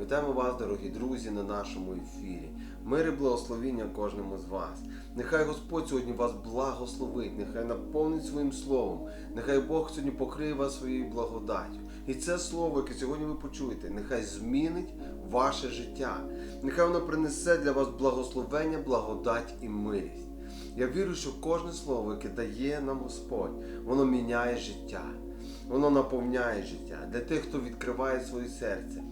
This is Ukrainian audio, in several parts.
Вітаємо вас, дорогі друзі, на нашому ефірі. Мир і благословіння кожному з вас. Нехай Господь сьогодні вас благословить, нехай наповнить своїм словом, нехай Бог сьогодні покриє вас своєю благодаттю. І це слово, яке сьогодні ви почуєте, нехай змінить ваше життя. Нехай воно принесе для вас благословення, благодать і милість. Я вірю, що кожне слово, яке дає нам Господь, воно міняє життя. Воно наповняє життя для тих, хто відкриває своє серце,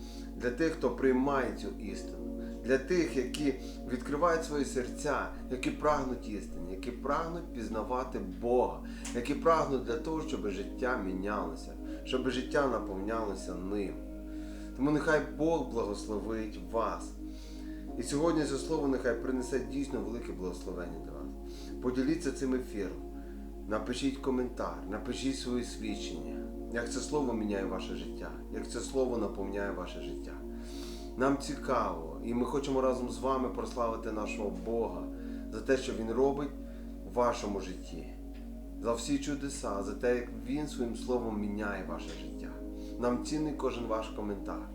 для тих, хто приймає цю істину, для тих, які відкривають свої серця, які прагнуть істини, які прагнуть пізнавати Бога, які прагнуть для того, щоб життя мінялося, щоб життя наповнялося ним. Тому нехай Бог благословить вас. І сьогодні це слово нехай принесе дійсно велике благословення для вас. Поділіться цим ефіром. Напишіть коментар, напишіть свої свідчення, як це слово міняє ваше життя, як це слово наповняє ваше життя. Нам цікаво, і ми хочемо разом з вами прославити нашого Бога за те, що Він робить в вашому житті, за всі чудеса, за те, як Він своїм словом міняє ваше життя. Нам цінний кожен ваш коментар,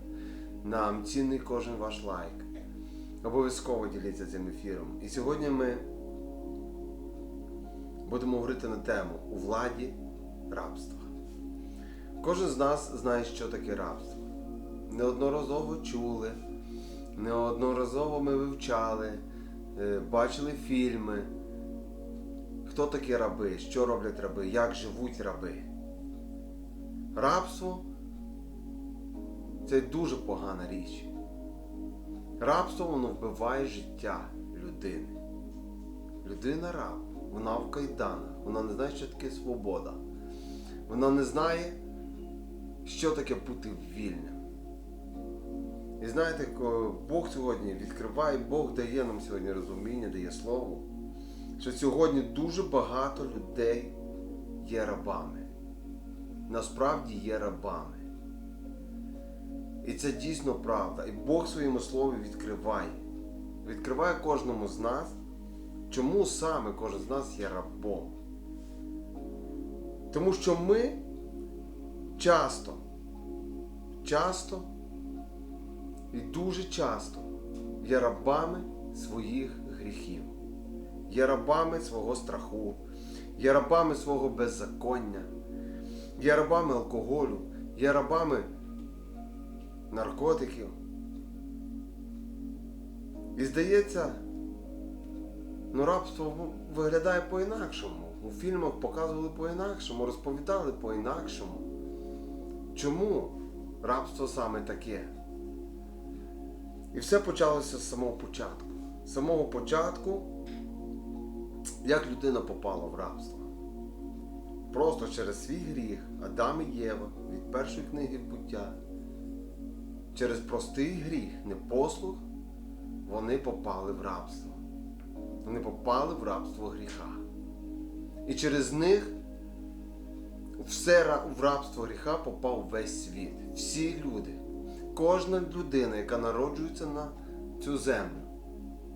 нам цінний кожен ваш лайк. Обов'язково діліться цим ефіром. І сьогодні ми будемо говорити на тему у владі рабства. Кожен з нас знає, що таке рабство. Неодноразово чули, неодноразово ми вивчали, е, бачили фільми. Хто такі раби, що роблять раби, як живуть раби. Рабство це дуже погана річ. Рабство воно вбиває життя людини. Людина раб, вона в кайданах, вона не знає, що таке свобода. Вона не знає, що таке бути вільним. І знаєте, Бог сьогодні відкриває, Бог дає нам сьогодні розуміння, дає слово, що сьогодні дуже багато людей є рабами. Насправді є рабами. І це дійсно правда. І Бог своєму слові відкриває. Відкриває кожному з нас, чому саме кожен з нас є рабом. Тому що ми часто, часто і дуже часто є рабами своїх гріхів, є рабами свого страху, є рабами свого беззаконня, є рабами алкоголю, є рабами наркотиків. І здається, ну рабство виглядає по-інакшому. У фільмах показували по-інакшому, розповідали по-інакшому. Чому рабство саме таке? І все почалося з самого початку. З самого початку, як людина попала в рабство. Просто через свій гріх Адам і Єва від першої книги буття через простий гріх, непослух, вони попали в рабство. Вони попали в рабство гріха. І через них все в рабство гріха попав весь світ. Всі люди. Кожна людина, яка народжується на цю землю,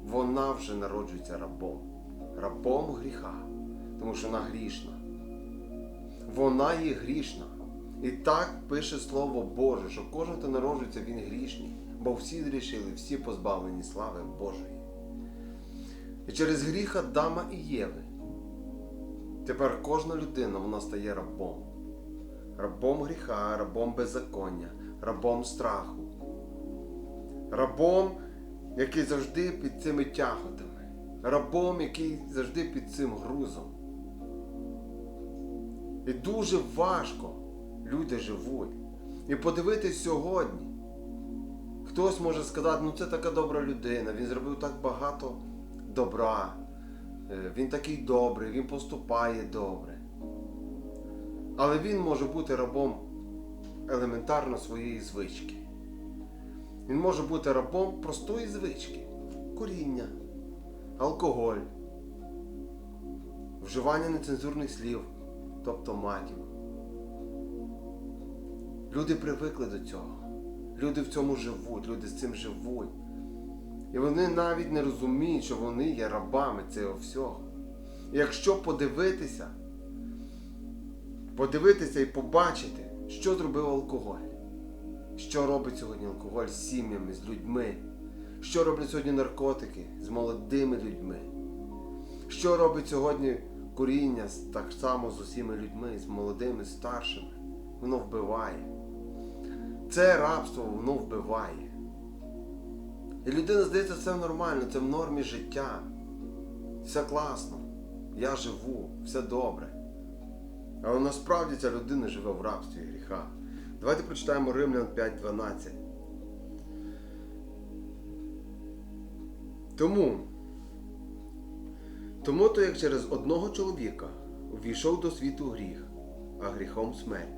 вона вже народжується рабом. Рабом гріха. Тому що вона грішна. Вона є грішна. І так пише Слово Боже, що кожен, хто народжується, він грішний, бо всі зрішили, всі позбавлені слави Божої. І через гріх Адама і Єви тепер кожна людина вона стає рабом. Рабом гріха, рабом беззаконня, рабом страху. Рабом, який завжди під цими тяготами. Рабом, який завжди під цим грузом. І дуже важко люди живуть. І подивитись сьогодні. Хтось може сказати, ну це така добра людина, він зробив так багато добра, він такий добрий, він поступає добре. Але він може бути рабом елементарно своєї звички. Він може бути рабом простої звички, куріння, алкоголь, вживання нецензурних слів, тобто матів. Люди привикли до цього. Люди в цьому живуть, люди з цим живуть. І вони навіть не розуміють, що вони є рабами цього всього. І якщо подивитися, подивитися і побачити, що зробив алкоголь. що робить сьогодні алкоголь з сім'ями, з людьми, що роблять сьогодні наркотики з молодими людьми, що робить сьогодні куріння так само з усіма людьми, з молодими, старшими. Воно вбиває. Це рабство, воно вбиває. І людина здається, це нормально, це в нормі життя. Все класно. Я живу, все добре. Але насправді ця людина живе в рабстві гріха. Давайте прочитаємо Римлян 5.12. Тому, тому то як через одного чоловіка увійшов до світу гріх, а гріхом смерть.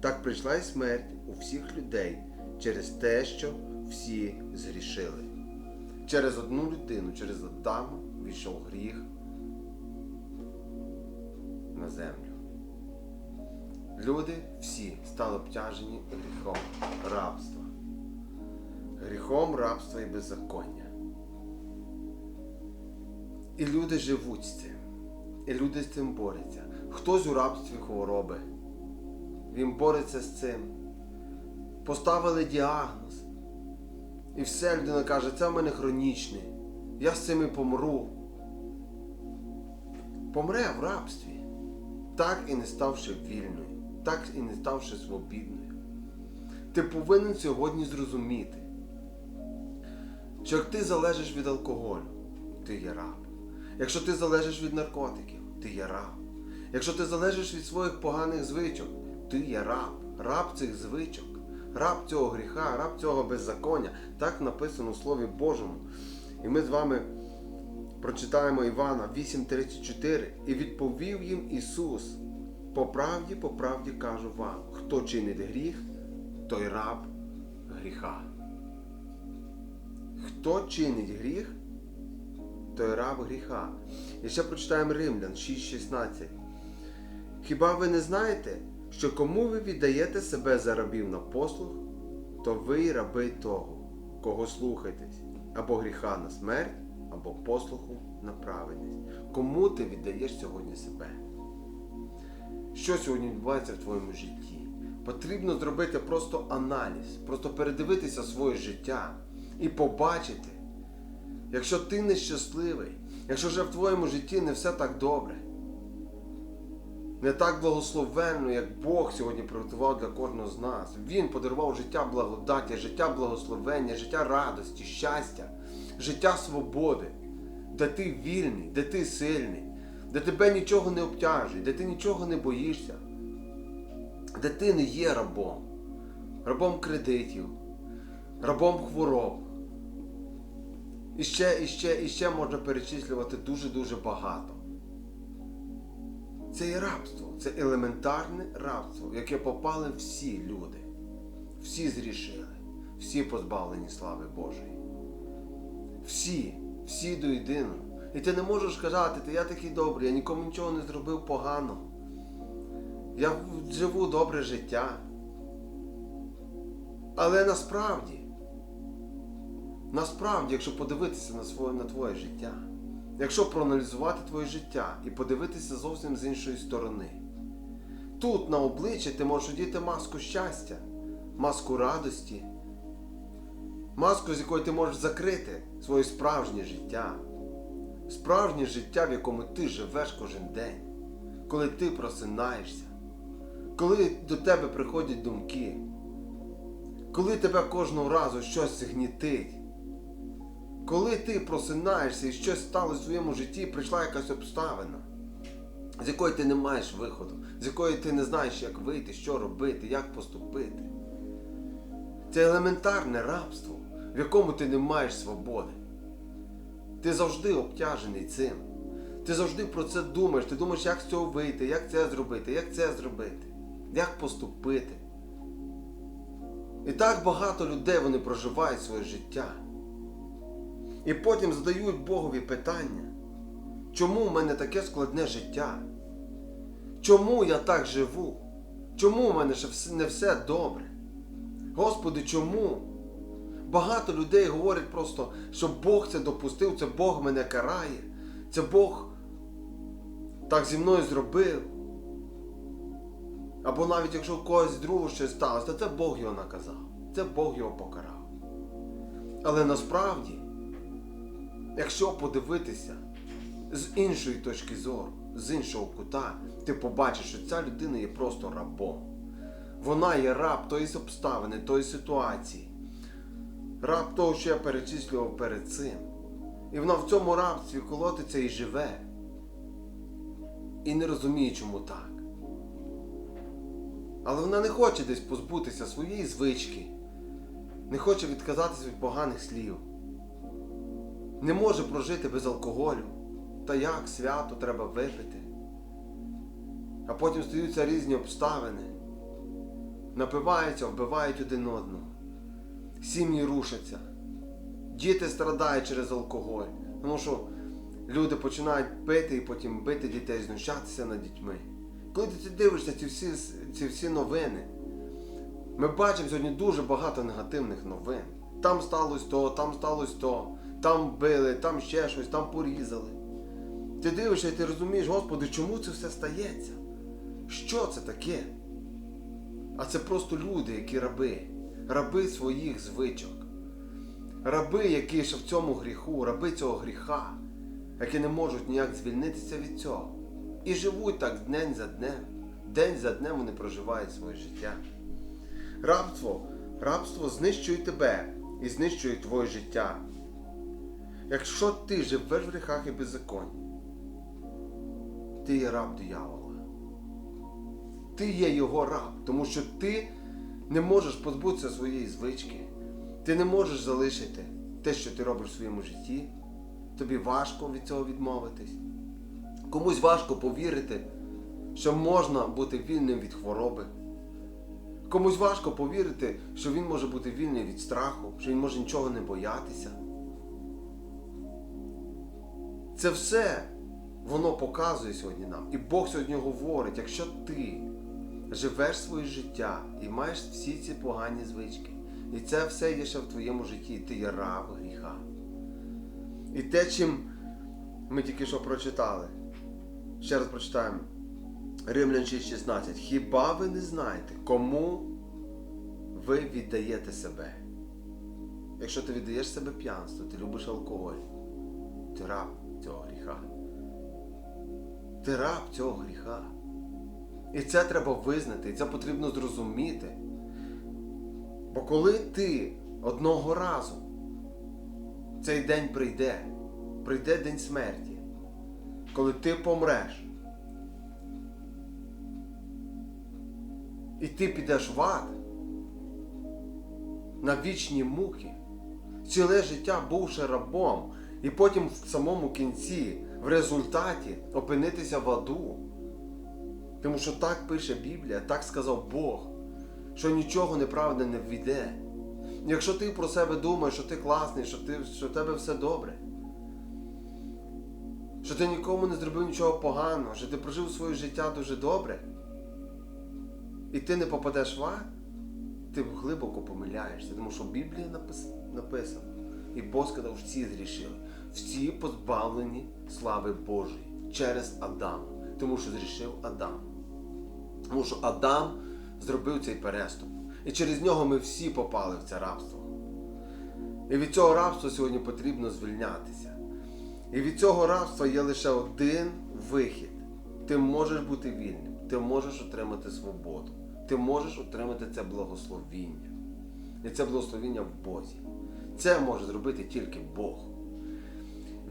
Так прийшла й смерть у всіх людей через те, що всі згрішили. Через одну людину, через Адама війшов гріх на землю. Люди всі стали обтяжені гріхом рабства. Гріхом рабства і беззаконня. І люди живуть з цим. І люди з цим борються. Хтось у рабстві хвороби. Він бореться з цим. Поставили діагноз. І все людина каже, це в мене хронічне. Я з цим і помру. Помре в рабстві, так і не ставши вільною, так і не ставши свобідною. Ти повинен сьогодні зрозуміти, що як ти залежиш від алкоголю, ти є раб. Якщо ти залежиш від наркотиків, ти є раб. Якщо ти залежиш від своїх поганих звичок, ти є раб, раб цих звичок, раб цього гріха, раб цього беззаконня. Так написано у Слові Божому. І ми з вами прочитаємо Івана 8:34. І відповів їм Ісус: по правді, по правді кажу вам, хто чинить гріх, той раб гріха. Хто чинить гріх, той раб гріха. І ще прочитаємо Римлян 6:16. Хіба ви не знаєте, що кому ви віддаєте себе за рабів на послуг, то ви раби того, кого слухаєтесь, або гріха на смерть, або послуху на праведність. Кому ти віддаєш сьогодні себе? Що сьогодні відбувається в твоєму житті? Потрібно зробити просто аналіз, просто передивитися своє життя і побачити, якщо ти нещасливий, якщо вже в твоєму житті не все так добре, не так благословенно, як Бог сьогодні приготував для кожного з нас. Він подарував життя благодаті, життя благословення, життя радості, щастя, життя свободи, де ти вільний, де ти сильний, де тебе нічого не обтяжує, де ти нічого не боїшся, де ти не є рабом, рабом кредитів, рабом хвороб. І ще, і ще, і ще можна перечислювати дуже-дуже багато. Це є рабство, це елементарне рабство, в яке попали всі люди. Всі зрішили, всі позбавлені слави Божої. Всі, всі до єдиного. І ти не можеш казати, ти я такий добрий, я нікому нічого не зробив поганого. Я живу добре життя. Але насправді, насправді, якщо подивитися на своє, на твоє життя, якщо проаналізувати твоє життя і подивитися зовсім з іншої сторони, тут на обличчі ти можеш одіти маску щастя, маску радості, маску, з якою ти можеш закрити своє справжнє життя, справжнє життя, в якому ти живеш кожен день, коли ти просинаєшся, коли до тебе приходять думки, коли тебе кожного разу щось гнітить. Коли ти просинаєшся і щось сталося в своєму житті, прийшла якась обставина, з якої ти не маєш виходу, з якої ти не знаєш, як вийти, що робити, як поступити. Це елементарне рабство, в якому ти не маєш свободи. Ти завжди обтяжений цим. Ти завжди про це думаєш, ти думаєш, як з цього вийти, як це зробити, як це зробити, як поступити. І так багато людей вони проживають своє життя. І потім задають Богові питання, чому в мене таке складне життя? Чому я так живу? Чому в мене ще не все добре? Господи, чому? Багато людей говорять просто, що Бог це допустив, це Бог мене карає, це Бог так зі мною зробив. Або навіть якщо у когось другого щось сталося, то це Бог його наказав. це Бог його покарав. Але насправді, якщо подивитися з іншої точки зору, з іншого кута, ти побачиш, що ця людина є просто рабом. Вона є раб тої обставини, тої ситуації. Раб того, що я перечислював перед цим. І вона в цьому рабстві колотиться і живе. І не розуміє, чому так. Але вона не хоче десь позбутися своєї звички, не хоче відказатися від поганих слів, не може прожити без алкоголю. Та як свято треба випити. А потім стаються різні обставини, напиваються, вбивають один одного, сім'ї рушаться, діти страдають через алкоголь, тому що люди починають пити і потім бити дітей, знущатися над дітьми. Коли ти дивишся ці всі, ці всі новини, ми бачимо сьогодні дуже багато негативних новин. Там сталося то, там сталося то, там били, там ще щось, там порізали. Ти дивишся і ти розумієш, Господи, чому це все стається? Що це таке? А це просто люди, які раби, раби своїх звичок, раби, які ще в цьому гріху, раби цього гріха, які не можуть ніяк звільнитися від цього. І живуть так день за днем. День за днем вони проживають своє життя. Рабство, рабство знищує тебе і знищує твоє життя. Якщо ти живеш в гріхах і беззаконні, ти є раб диявола. Ти є його раб, тому що ти не можеш позбутися своєї звички. Ти не можеш залишити те, що ти робиш в своєму житті. Тобі важко від цього відмовитись. Комусь важко повірити, що можна бути вільним від хвороби. Комусь важко повірити, що він може бути вільний від страху, що він може нічого не боятися. Це все воно показує сьогодні нам. І Бог сьогодні говорить, якщо ти живеш своє життя і маєш всі ці погані звички, і це все є ще в твоєму житті, ти є раб гріха. І те, чим ми тільки що прочитали, ще раз прочитаємо. Римлян 6,16. Хіба ви не знаєте, кому ви віддаєте себе? Якщо ти віддаєш себе п'янству, ти любиш алкоголь, ти раб. Ти раб цього гріха. І це треба визнати, і це потрібно зрозуміти. Бо коли ти одного разу цей день прийде, прийде день смерті, коли ти помреш, і ти підеш в ад на вічні муки, ціле життя бувши рабом, і потім в самому кінці, в результаті опинитися в аду. Тому що так пише Біблія, так сказав Бог, що нічого неправди не ввійде. Якщо ти про себе думаєш, що ти класний, що ти, що в тебе все добре, що ти нікому не зробив нічого поганого, що ти прожив своє життя дуже добре, і ти не попадеш в ад, ти глибоко помиляєшся, тому що в Біблії написано. І Бог сказав, всі зрішили, всі позбавлені слави Божої через Адама, тому що зрішив Адам. Тому що Адам зробив цей переступ. І через нього ми всі попали в це рабство. І від цього рабства сьогодні потрібно звільнятися. І від цього рабства є лише один вихід. Ти можеш бути вільним, ти можеш отримати свободу, ти можеш отримати це благословіння. І це благословіння в Бозі. Це може зробити тільки Бог.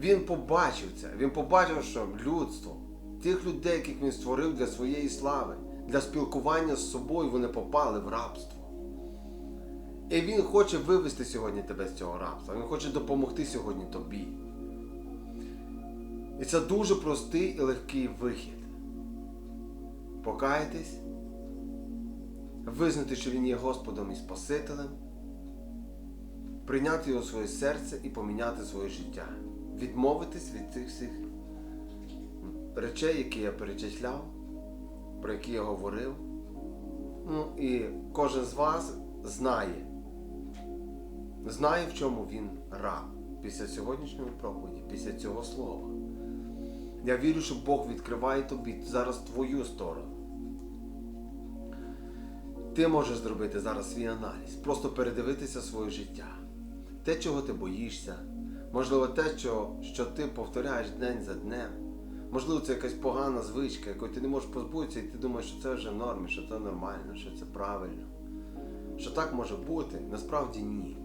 Він побачив це, він побачив, що людство, тих людей, яких він створив для своєї слави, для спілкування з собою, вони попали в рабство. І він хоче вивести сьогодні тебе з цього рабства. Він хоче допомогти сьогодні тобі. І це дуже простий і легкий вихід. Покайтесь, визнати, що Він є Господом і Спасителем, прийняти його в своє серце і поміняти своє життя. Відмовитись від цих всіх речей, які я перечисляв, про які я говорив. Ну і кожен з вас знає, знає, в чому він раб після сьогоднішньої проповіді, після цього слова. Я вірю, що Бог відкриває тобі зараз твою сторону. Ти можеш зробити зараз свій аналіз, просто передивитися своє життя. Те, чого ти боїшся, можливо, те, що, що ти повторяєш день за днем. Можливо, це якась погана звичка, якої ти не можеш позбутися, і ти думаєш, що це вже в нормі, що це нормально, що це правильно. Що так може бути, насправді ні.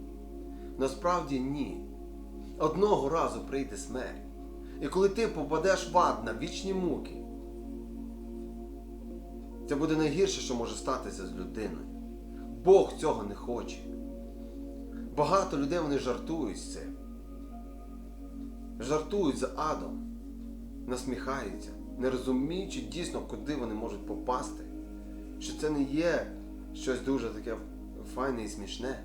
Насправді ні. Одного разу прийде смерть. І коли ти попадеш в ад на вічні муки, це буде найгірше, що може статися з людиною. Бог цього не хоче. Багато людей вони жартують з цим. Жартують за адом, насміхаються, не розуміючи дійсно, куди вони можуть попасти. Що це не є щось дуже таке файне і смішне.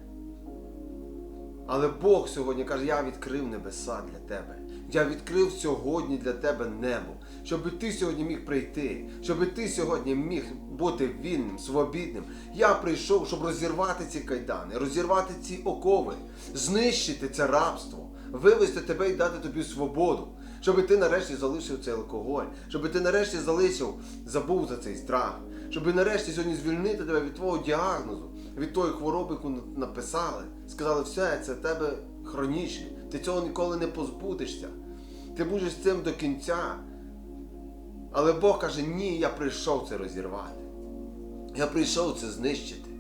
Але Бог сьогодні каже, я відкрив небеса для тебе. Я відкрив сьогодні для тебе небо, щоб ти сьогодні міг прийти, щоб ти сьогодні міг бути вільним, свобідним. Я прийшов, щоб розірвати ці кайдани, розірвати ці окови, знищити це рабство, вивести тебе і дати тобі свободу. Щоб ти нарешті залишив цей алкоголь, щоб ти нарешті залишив, забув за цей страх, щоб нарешті сьогодні звільнити тебе від твого діагнозу, від тої хвороби, яку написали. Сказали, все, це в тебе хронічне, ти цього ніколи не позбудешся. Ти будеш з цим до кінця. Але Бог каже, ні, я прийшов це розірвати. Я прийшов це знищити.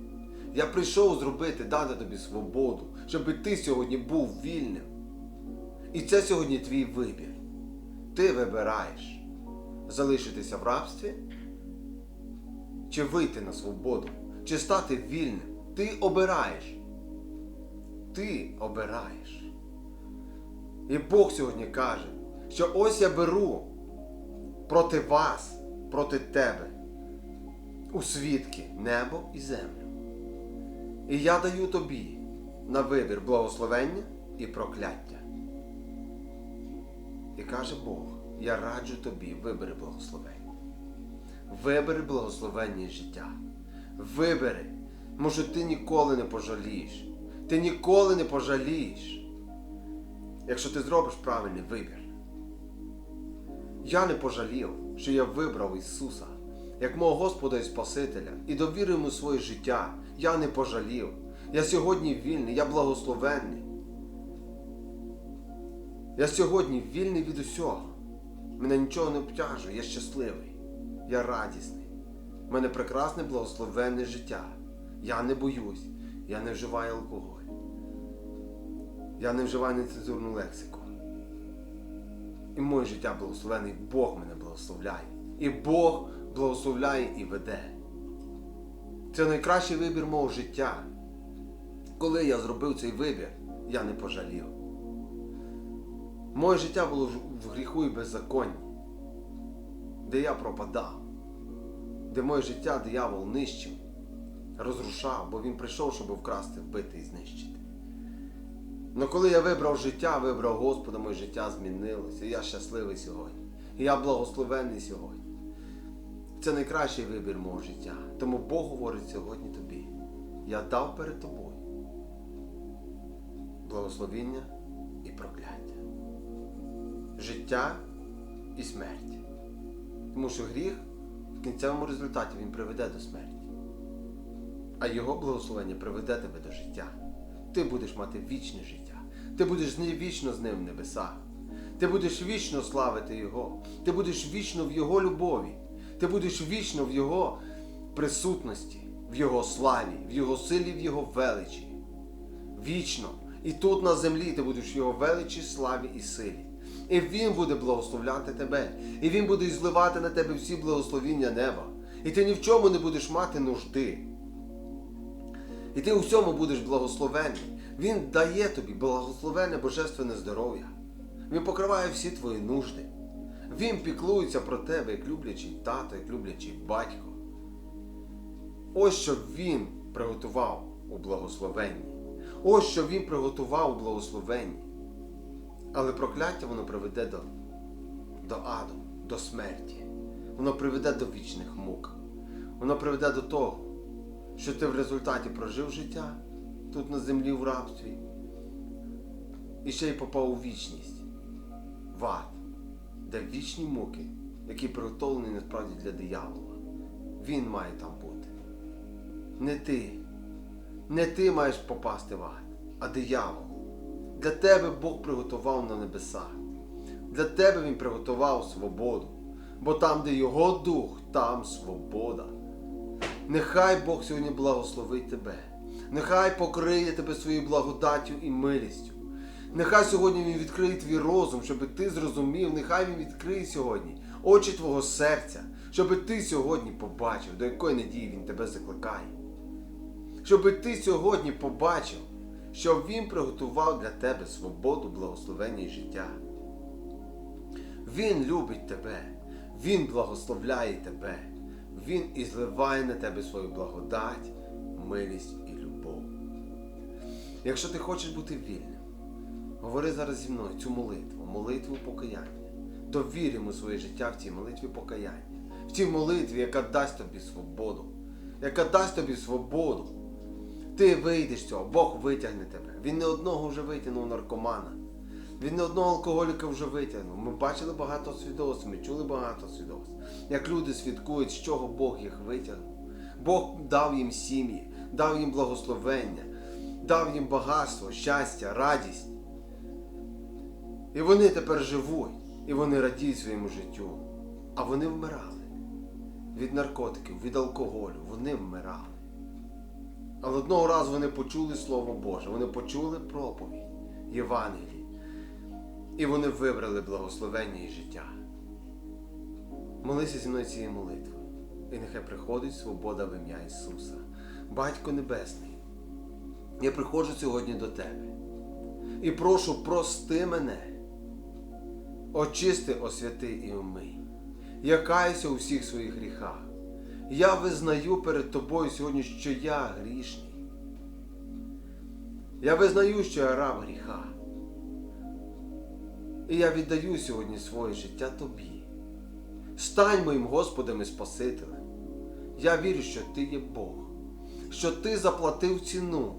Я прийшов зробити, дати тобі свободу, щоб ти сьогодні був вільним. І це сьогодні твій вибір. Ти вибираєш залишитися в рабстві, чи вийти на свободу, чи стати вільним. Ти обираєш. Ти обираєш. І Бог сьогодні каже, що ось я беру проти вас, проти тебе у свідки небо і землю. І я даю тобі на вибір благословення і прокляття. І каже Бог, я раджу тобі вибери благословення. Вибери благословення життя. Вибери. Може, ти ніколи не пожалієш. Ти ніколи не пожалієш, якщо ти зробиш правильний вибір. Я не пожалів, що я вибрав Ісуса як мого Господа і Спасителя і довірив йому своє життя. Я не пожалів. Я сьогодні вільний, я благословенний. Я сьогодні вільний від усього. Мене нічого не обтяжує, я щасливий, я радісний. У мене прекрасне благословенне життя. Я не боюсь, я не вживаю алкоголь. Я не вживаю нецензурну лексику. І моє життя благословенне, і Бог мене благословляє. І Бог благословляє і веде. Це найкращий вибір мого життя. Коли я зробив цей вибір, я не пожалів. Моє життя було в гріху і беззаконні, де я пропадав, де моє життя диявол нищив, розрушав, бо він прийшов, щоб вкрасти, вбити і знищити. Но коли я вибрав життя, вибрав Господа, моє життя змінилося. І я щасливий сьогодні. Я благословенний сьогодні. Це найкращий вибір мого життя. Тому Бог говорить сьогодні тобі. Я дав перед тобою благословіння і прокляття. Життя і смерть. Тому що гріх в кінцевому результаті він приведе до смерті. А його благословення приведе тебе до життя. Ти будеш мати вічне життя. Ти будеш вічно з ним в небесах. Ти будеш вічно славити Його. Ти будеш вічно в Його любові. Ти будеш вічно в Його присутності, в Його славі, в Його силі, в Його величі. Вічно. І тут на землі ти будеш в Його величі, славі і силі. І Він буде благословляти тебе. І Він буде зливати на тебе всі благословіння неба. І ти ні в чому не будеш мати нужди. І ти у всьому будеш благословенний. Він дає тобі благословенне божественне здоров'я. Він покриває всі твої нужди. Він піклується про тебе, як люблячий тато, як люблячий батько. Ось що він приготував у благословенні. Ось що він приготував у благословенні. Але прокляття воно приведе до, до аду, до смерті. Воно приведе до вічних мук. Воно приведе до того, що ти в результаті прожив життя тут на землі в рабстві і ще й попав у вічність, в ад, де вічні муки, які приготовлені насправді для диявола. Він має там бути. Не ти. Не ти маєш попасти в ад, а диявол. Для тебе Бог приготував на небесах. Для тебе Він приготував свободу. Бо там, де Його дух, там свобода. Нехай Бог сьогодні благословить тебе. Нехай покриє тебе своєю благодаттю і милістю. Нехай сьогодні Він відкриє твій розум, щоб ти зрозумів, нехай Він відкриє сьогодні очі твого серця, щоб ти сьогодні побачив, до якої надії Він тебе закликає. Щоб ти сьогодні побачив, що Він приготував для тебе свободу, благословення і життя. Він любить тебе, Він благословляє тебе, Він і зливає на тебе свою благодать, милість і любов. Якщо ти хочеш бути вільним, говори зараз зі мною цю молитву, молитву покаяння. Довір йому своє життя в цій молитві покаяння, в цій молитві, яка дасть тобі свободу, яка дасть тобі свободу. Ти вийдеш з цього, Бог витягне тебе. Він не одного вже витягнув наркомана. Він не одного алкоголіка вже витягнув. Ми бачили багато свідоцтв, ми чули багато свідоцтв. Як люди свідкують, з чого Бог їх витягнув. Бог дав їм сім'ї, дав їм благословення, дав їм багатство, щастя, радість. І вони тепер живуть, і вони радіють своєму життю. А вони вмирали. Від наркотиків, від алкоголю, вони вмирали. Але одного разу вони почули Слово Боже, вони почули проповідь Євангелії. І вони вибрали благословення і життя. Молися зі мною цією молитвою. І нехай приходить свобода в ім'я Ісуса. Батько Небесний, я приходжу сьогодні до Тебе і прошу, прости мене, очисти, освяти і умий. Я каюся у всіх своїх гріхах. Я визнаю перед тобою сьогодні, що я грішний. Я визнаю, що я раб гріха. І я віддаю сьогодні своє життя тобі. Стань моїм Господом і Спасителем. Я вірю, що ти є Бог, що ти заплатив ціну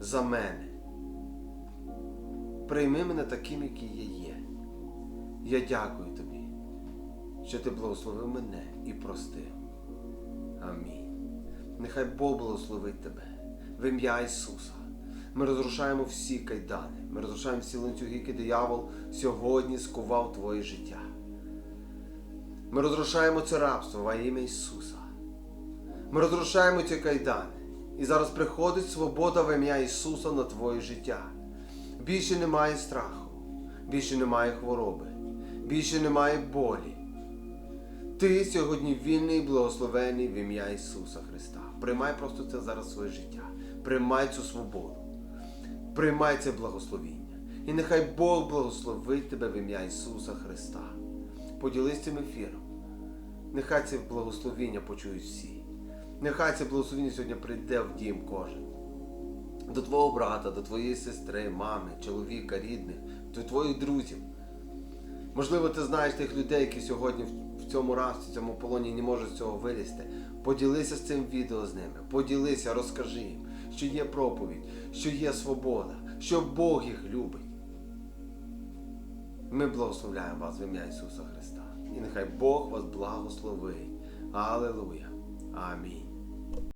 за мене. Прийми мене таким, який я є. Я дякую тобі, що ти благословив мене і простив. Амінь. Нехай Бог благословить тебе в ім'я Ісуса. Ми розрушаємо всі кайдани, ми розрушаємо всі ланцюги, які диявол сьогодні скував твоє життя. Ми розрушаємо це рабство во ім'я Ісуса. Ми розрушаємо ці кайдани. І зараз приходить свобода в ім'я Ісуса на твоє життя. Більше немає страху, більше немає хвороби, більше немає болі. Ти сьогодні вільний благословений в ім'я Ісуса Христа. Приймай просто це зараз своє життя. Приймай цю свободу. Приймай це благословіння. І нехай Бог благословить тебе в ім'я Ісуса Христа. Поділись цим ефіром. Нехай це благословіння почують всі. Нехай це благословіння сьогодні прийде в дім кожен. До твого брата, до твоєї сестри, мами, чоловіка, рідних, до твоїх друзів. Можливо, ти знаєш тих людей, які сьогодні в цьому рабстві, цьому полоні не можуть з цього вилізти. Поділися з цим відео з ними. Поділися, розкажи їм, що є проповідь, що є свобода, що Бог їх любить. Ми благословляємо вас в ім'я Ісуса Христа. І нехай Бог вас благословить. Аллилуйя. Амінь.